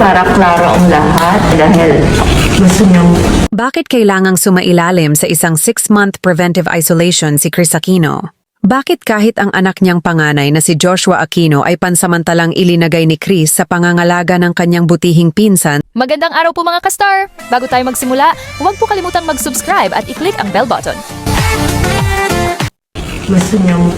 para klaro ang lahat dahil gusto niyong Bakit kailangang sumailalim sa isang six-month preventive isolation si Chris Aquino? Bakit kahit ang anak niyang panganay na si Joshua Aquino ay pansamantalang ilinagay ni Chris sa pangangalaga ng kanyang butihing pinsan Magandang araw po mga kastar! Bago tayo magsimula, huwag po kalimutang mag-subscribe at i-click ang bell button. gusto niyong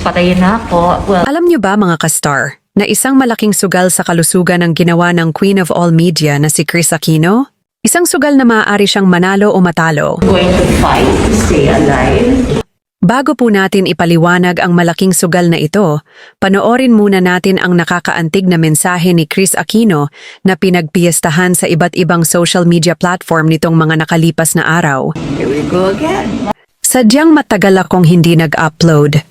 patayin na ako. Well, Alam niyo ba mga kastar, na isang malaking sugal sa kalusugan ang ginawa ng Queen of All Media na si Chris Aquino? Isang sugal na maaari siyang manalo o matalo. Going to fight to stay alive. Bago po natin ipaliwanag ang malaking sugal na ito, panoorin muna natin ang nakakaantig na mensahe ni Chris Aquino na pinagpiestahan sa iba't ibang social media platform nitong mga nakalipas na araw. Here we go again. Sadyang matagal akong hindi nag-upload.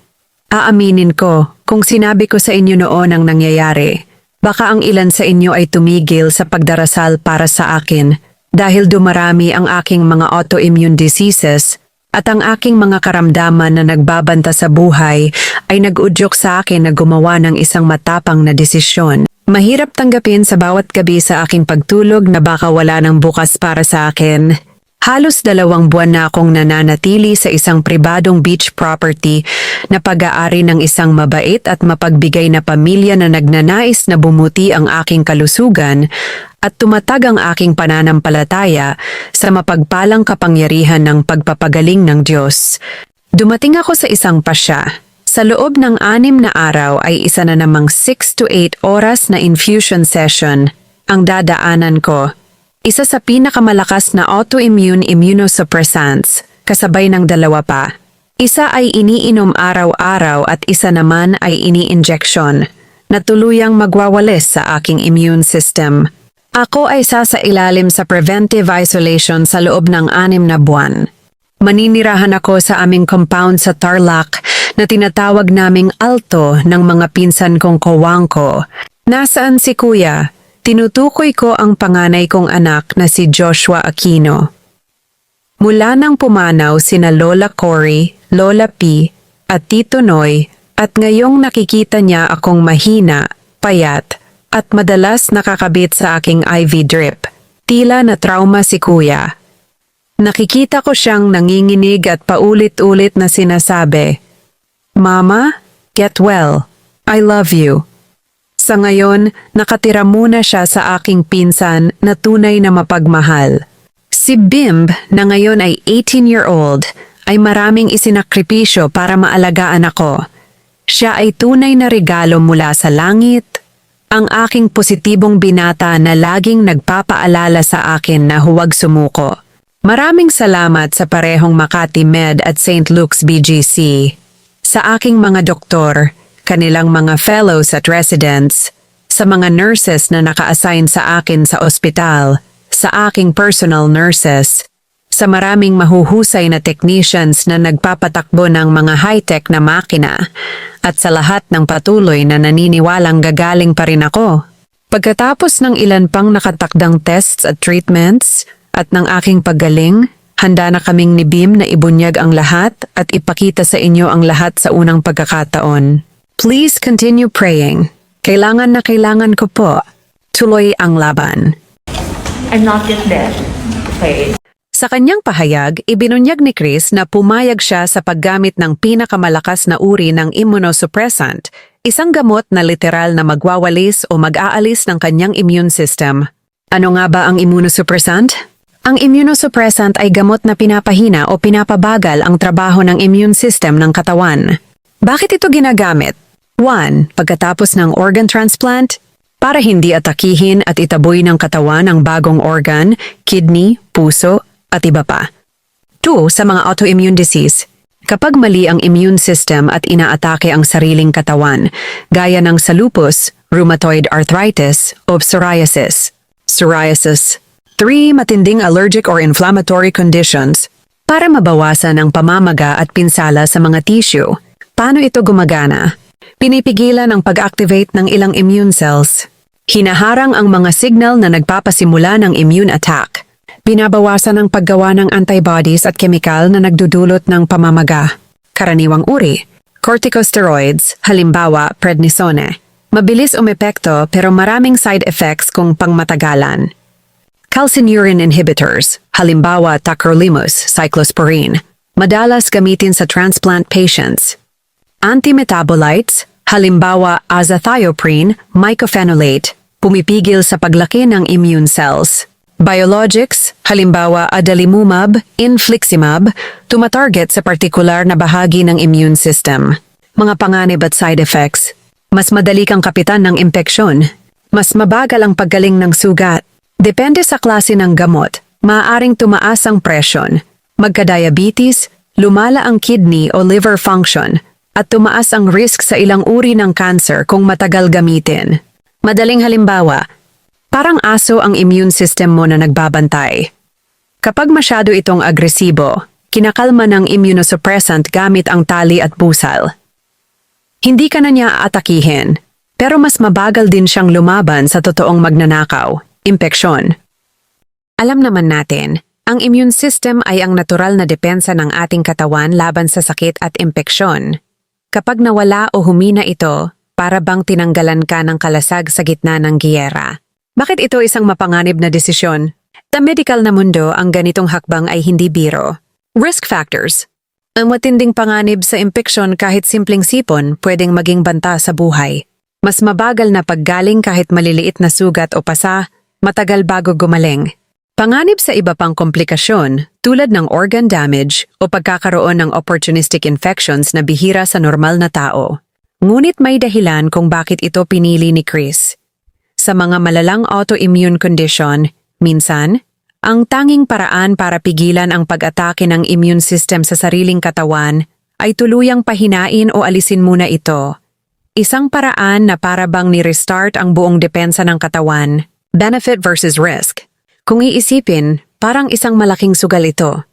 Aaminin ko, kung sinabi ko sa inyo noon ang nangyayari, baka ang ilan sa inyo ay tumigil sa pagdarasal para sa akin dahil dumarami ang aking mga autoimmune diseases at ang aking mga karamdaman na nagbabanta sa buhay ay nag-udyok sa akin na gumawa ng isang matapang na desisyon. Mahirap tanggapin sa bawat gabi sa aking pagtulog na baka wala ng bukas para sa akin. Halos dalawang buwan na akong nananatili sa isang pribadong beach property na pag-aari ng isang mabait at mapagbigay na pamilya na nagnanais na bumuti ang aking kalusugan at tumatag ang aking pananampalataya sa mapagpalang kapangyarihan ng pagpapagaling ng Diyos. Dumating ako sa isang pasya. Sa loob ng anim na araw ay isa na namang 6 to 8 oras na infusion session ang dadaanan ko isa sa pinakamalakas na autoimmune immunosuppressants, kasabay ng dalawa pa. Isa ay iniinom araw-araw at isa naman ay ini-injection, na tuluyang magwawalis sa aking immune system. Ako ay sasailalim sa preventive isolation sa loob ng anim na buwan. Maninirahan ako sa aming compound sa Tarlac na tinatawag naming Alto ng mga pinsan kong kowangko. Nasaan si Kuya? Tinutukoy ko ang panganay kong anak na si Joshua Aquino. Mula nang pumanaw sina Lola Cory, Lola P, at Tito Noy at ngayong nakikita niya akong mahina, payat, at madalas nakakabit sa aking IV drip. Tila na trauma si kuya. Nakikita ko siyang nanginginig at paulit-ulit na sinasabi, Mama, get well. I love you. Sa ngayon, nakatira muna siya sa aking pinsan na tunay na mapagmahal. Si Bimb, na ngayon ay 18-year-old, ay maraming isinakripisyo para maalagaan ako. Siya ay tunay na regalo mula sa langit, ang aking positibong binata na laging nagpapaalala sa akin na huwag sumuko. Maraming salamat sa parehong Makati Med at St. Luke's BGC. Sa aking mga doktor, kanilang mga fellows at residents, sa mga nurses na naka-assign sa akin sa ospital, sa aking personal nurses, sa maraming mahuhusay na technicians na nagpapatakbo ng mga high-tech na makina, at sa lahat ng patuloy na naniniwalang gagaling pa rin ako. Pagkatapos ng ilan pang nakatakdang tests at treatments, at ng aking paggaling, handa na kaming ni Bim na ibunyag ang lahat at ipakita sa inyo ang lahat sa unang pagkakataon. Please continue praying. Kailangan na kailangan ko po. Tuloy ang laban. I'm not yet dead. Okay. Sa kanyang pahayag, ibinunyag ni Chris na pumayag siya sa paggamit ng pinakamalakas na uri ng immunosuppressant, isang gamot na literal na magwawalis o mag-aalis ng kanyang immune system. Ano nga ba ang immunosuppressant? Ang immunosuppressant ay gamot na pinapahina o pinapabagal ang trabaho ng immune system ng katawan. Bakit ito ginagamit? 1. Pagkatapos ng organ transplant, para hindi atakihin at itaboy ng katawan ang bagong organ, kidney, puso, at iba pa. 2. Sa mga autoimmune disease, kapag mali ang immune system at inaatake ang sariling katawan, gaya ng sa lupus, rheumatoid arthritis, o psoriasis. Psoriasis. 3. Matinding allergic or inflammatory conditions. Para mabawasan ang pamamaga at pinsala sa mga tissue. Paano ito gumagana? Pinipigilan ang pag-activate ng ilang immune cells. Hinaharang ang mga signal na nagpapasimula ng immune attack. Binabawasan ang paggawa ng antibodies at kemikal na nagdudulot ng pamamaga. Karaniwang uri, corticosteroids, halimbawa prednisone, Mabilis umepekto pero maraming side effects kung pangmatagalan. Calcineurin inhibitors, halimbawa tacrolimus, cyclosporine, madalas gamitin sa transplant patients. Antimetabolites, halimbawa azathioprine, mycophenolate, pumipigil sa paglaki ng immune cells. Biologics, halimbawa adalimumab, infliximab, tumatarget sa partikular na bahagi ng immune system. Mga panganib at side effects. Mas madali kang kapitan ng impeksyon. Mas mabagal ang paggaling ng sugat. Depende sa klase ng gamot, maaaring tumaas ang presyon, magka-diabetes, lumala ang kidney o liver function, at tumaas ang risk sa ilang uri ng cancer kung matagal gamitin. Madaling halimbawa, parang aso ang immune system mo na nagbabantay. Kapag masyado itong agresibo, kinakalma ng immunosuppressant gamit ang tali at busal. Hindi ka na niya aatakihin, pero mas mabagal din siyang lumaban sa totoong magnanakaw, impeksyon. Alam naman natin, ang immune system ay ang natural na depensa ng ating katawan laban sa sakit at impeksyon. Kapag nawala o humina ito, para bang tinanggalan ka ng kalasag sa gitna ng giyera. Bakit ito isang mapanganib na desisyon? Sa medical na mundo, ang ganitong hakbang ay hindi biro. Risk factors. Ang matinding panganib sa impeksyon kahit simpleng sipon pwedeng maging banta sa buhay. Mas mabagal na paggaling kahit maliliit na sugat o pasa, matagal bago gumaling. Panganib sa iba pang komplikasyon tulad ng organ damage o pagkakaroon ng opportunistic infections na bihira sa normal na tao. Ngunit may dahilan kung bakit ito pinili ni Chris. Sa mga malalang autoimmune condition, minsan, ang tanging paraan para pigilan ang pag-atake ng immune system sa sariling katawan ay tuluyang pahinain o alisin muna ito. Isang paraan na para bang ni-restart ang buong depensa ng katawan, benefit versus risk. Kung iisipin, parang isang malaking sugal ito.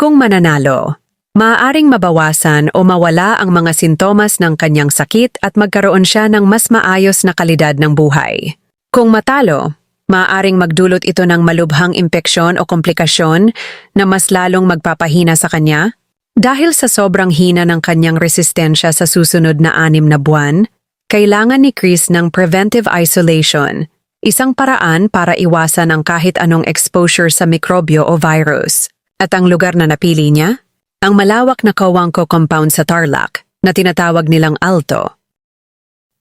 Kung mananalo, maaaring mabawasan o mawala ang mga sintomas ng kanyang sakit at magkaroon siya ng mas maayos na kalidad ng buhay. Kung matalo, maaaring magdulot ito ng malubhang impeksyon o komplikasyon na mas lalong magpapahina sa kanya dahil sa sobrang hina ng kanyang resistensya sa susunod na anim na buwan, kailangan ni Chris ng preventive isolation, isang paraan para iwasan ang kahit anong exposure sa mikrobyo o virus. At ang lugar na napili niya? Ang malawak na Kawangko compound sa Tarlac, na tinatawag nilang Alto.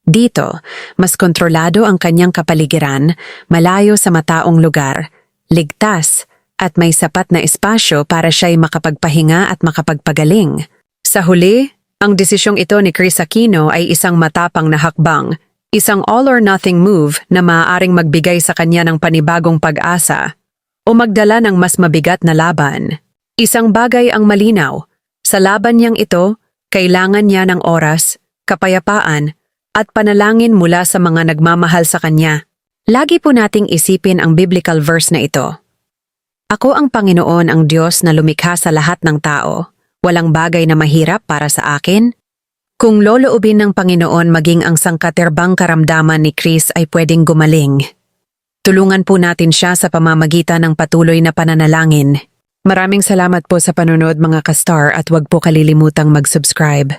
Dito, mas kontrolado ang kanyang kapaligiran, malayo sa mataong lugar, ligtas, at may sapat na espasyo para siya'y makapagpahinga at makapagpagaling. Sa huli, ang desisyong ito ni Chris Aquino ay isang matapang na hakbang, isang all-or-nothing move na maaaring magbigay sa kanya ng panibagong pag-asa o magdala ng mas mabigat na laban. Isang bagay ang malinaw, sa laban niyang ito, kailangan niya ng oras, kapayapaan, at panalangin mula sa mga nagmamahal sa kanya. Lagi po nating isipin ang biblical verse na ito. Ako ang Panginoon ang Diyos na lumikha sa lahat ng tao. Walang bagay na mahirap para sa akin. Kung loloobin ng Panginoon maging ang sangkaterbang karamdaman ni Chris ay pwedeng gumaling. Tulungan po natin siya sa pamamagitan ng patuloy na pananalangin. Maraming salamat po sa panunod mga kastar at huwag po kalilimutang mag-subscribe.